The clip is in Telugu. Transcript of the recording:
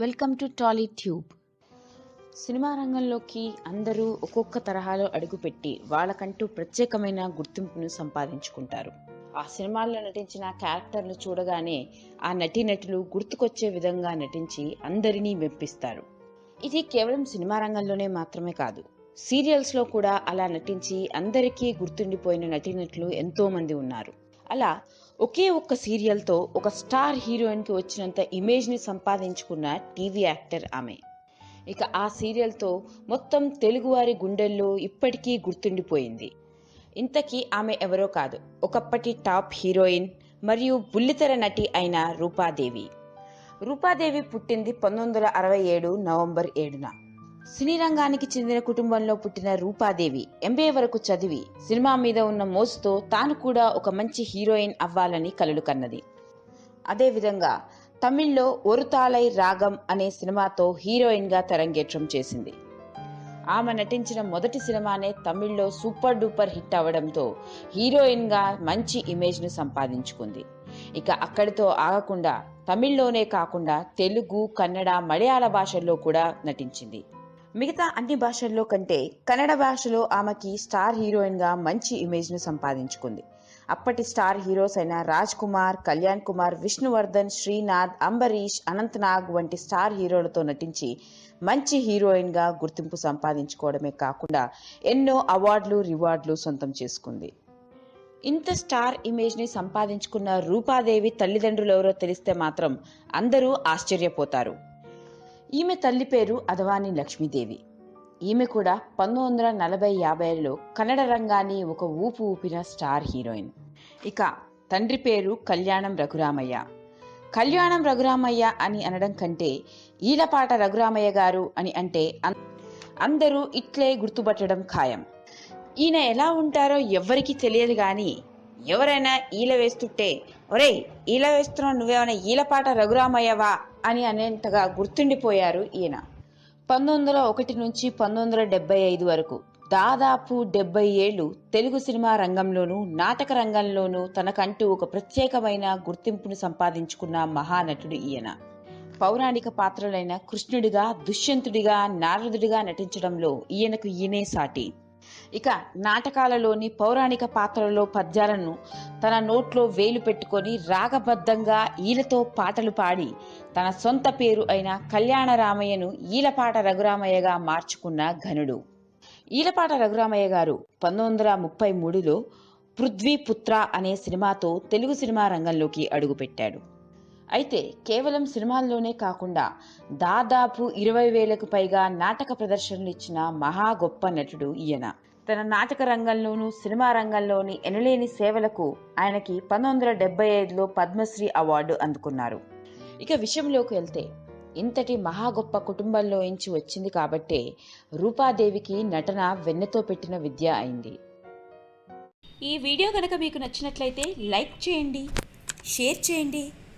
Welcome to Tolly Tube. Cinema రంగంలోకి అందరూ ఒక్కొక్క తరహాలో అడుగుపెట్టి వాళ్ళకంటూ ప్రత్యేకమైన గుర్తింపును సంపాదించుకుంటారు. ఆ సినిమాల్లో నటించిన క్యారెక్టర్లు చూడగానే ఆ నటీనటులు గుర్తుకొచ్చే విధంగా నటించి అందరినీ మెప్పిస్తారు. ఇది కేవలం సినిమా రంగంలోనే మాత్రమే కాదు. సీరియల్స్లో కూడా అలా నటించి అందరికీ గుర్తుండిపోయిన నటీనటులు ఎంతోమంది ఉన్నారు. అలా ఒకే ఒక్క సీరియల్తో ఒక స్టార్ హీరోయిన్కి వచ్చినంత ఇమేజ్ని సంపాదించుకున్న టీవీ యాక్టర్ ఆమె. ఇక ఆ సీరియల్తో మొత్తం తెలుగువారి గుండెల్లో ఇప్పటికీ గుర్తుండిపోయింది. ఇంతకీ ఆమె ఎవరో కాదు ఒకప్పటి టాప్ హీరోయిన్ మరియు బుల్లితెర నటి అయిన రూపాదేవి. రూపాదేవి పుట్టింది పంతొమ్మిది వందల అరవై ఏడు నవంబర్ ఏడున. సినీ రంగానికి చెందిన కుటుంబంలో పుట్టిన రూపాదేవి. ఎంబీఏ వరకు చదివి సినిమా మీద ఉన్న మోజుతో తాను కూడా ఒక మంచి హీరోయిన్ అవ్వాలని కలలు కన్నది. అదేవిధంగా తమిళ్ళో ఒరుతాలై రాగం అనే సినిమాతో హీరోయిన్గా తరంగేట్రం చేసింది. ఆమె నటించిన మొదటి సినిమానే తమిళ్ళో సూపర్ డూపర్ హిట్ అవడంతో హీరోయిన్గా మంచి ఇమేజ్ను సంపాదించుకుంది. ఇక అక్కడితో ఆగకుండా తమిళ్ళోనే కాకుండా తెలుగు కన్నడ మలయాళ భాషల్లో కూడా నటించింది. మిగతా అన్ని భాషల్లో కంటే కన్నడ భాషలో ఆమెకి స్టార్ హీరోయిన్గా మంచి ఇమేజ్ను సంపాదించుకుంది. అప్పటి స్టార్ హీరోస్ అయిన రాజ్ కుమార్ కళ్యాణ్ కుమార్ విష్ణువర్ధన్ శ్రీనాథ్ అంబరీష్ అనంతనాగ్ వంటి స్టార్ హీరోలతో నటించి మంచి హీరోయిన్గా గుర్తింపు సంపాదించుకోవడమే కాకుండా ఎన్నో అవార్డులు రివార్డులు సొంతం చేసుకుంది. ఇంత స్టార్ ఇమేజ్ని సంపాదించుకున్న రూపాదేవి తల్లిదండ్రులు ఎవరో తెలిస్తే మాత్రం అందరూ ఆశ్చర్యపోతారు. ఈమె తల్లి పేరు అదవాని లక్ష్మీదేవి. ఈమె కూడా పంతొమ్మిది వందల నలభై యాభైలో కన్నడ రంగాన్ని ఒక ఊపు ఊపిన స్టార్ హీరోయిన్. ఇక తండ్రి పేరు కళ్యాణం రఘురామయ్య. కళ్యాణం రఘురామయ్య అని అనడం కంటే ఈలపాట రఘురామయ్య గారు అని అంటే అం- అందరూ ఇట్లే గుర్తుపట్టడం ఖాయం. ఈయన ఎలా ఉంటారో ఎవ్వరికీ తెలియదు కానీ ఎవరైనా ఈల వేస్తుంటే ఒరేయ్ ఈల వేస్తున్నావు నువ్వేమైనా ఈలపాట రఘురామయ్యవా? అని అనేంతగా గుర్తుండిపోయారు ఈయన. పంతొమ్మిది వందల ఒకటి నుంచి పంతొమ్మిది వందల డెబ్బై ఐదు వరకు దాదాపు డెబ్బై ఏళ్ళు తెలుగు సినిమా రంగంలోనూ నాటక రంగంలోనూ తనకంటూ ఒక ప్రత్యేకమైన గుర్తింపును సంపాదించుకున్న మహానటుడు ఈయన. పౌరాణిక పాత్రలైన కృష్ణుడిగా దుష్యంతుడిగా నారదుడిగా నటించడంలో ఈయనకు ఈయనే సాటి. ఇక నాటకాలలోని పౌరాణిక పాత్రలలో పద్యాలను తన నోట్లో వేలు పెట్టుకొని రాగబద్ధంగా ఈలతో పాటలు పాడి తన సొంత పేరు అయిన కళ్యాణరామయ్యను ఈలపాట రఘురామయ్యగా మార్చుకున్న ఘనుడు. ఈలపాట రఘురామయ్య గారు పంతొమ్మిది వందల ముప్పై మూడులో పృథ్వీపుత్ర అనే సినిమాతో తెలుగు సినిమా రంగంలోకి అడుగుపెట్టాడు. అయితే కేవలం సినిమాల్లోనే కాకుండా దాదాపు ఇరవై వేలకు పైగా నాటక ప్రదర్శనలు ఇచ్చిన మహా గొప్ప నటుడు ఈయన. తన నాటక రంగంలోనూ సినిమా రంగంలోని ఎనలేని సేవలకు ఆయనకి పంతొమ్మిది వందల డెబ్బై ఐదులో పద్మశ్రీ అవార్డు అందుకున్నారు. ఇక విషయంలోకి వెళ్తే ఇంతటి మహా గొప్ప కుటుంబంలో నుంచి వచ్చింది కాబట్టే రూపాదేవికి నటన వెన్నెతో పెట్టిన విద్య అయింది. ఈ వీడియో కనుక మీకు నచ్చినట్లయితే లైక్ చేయండి షేర్ చేయండి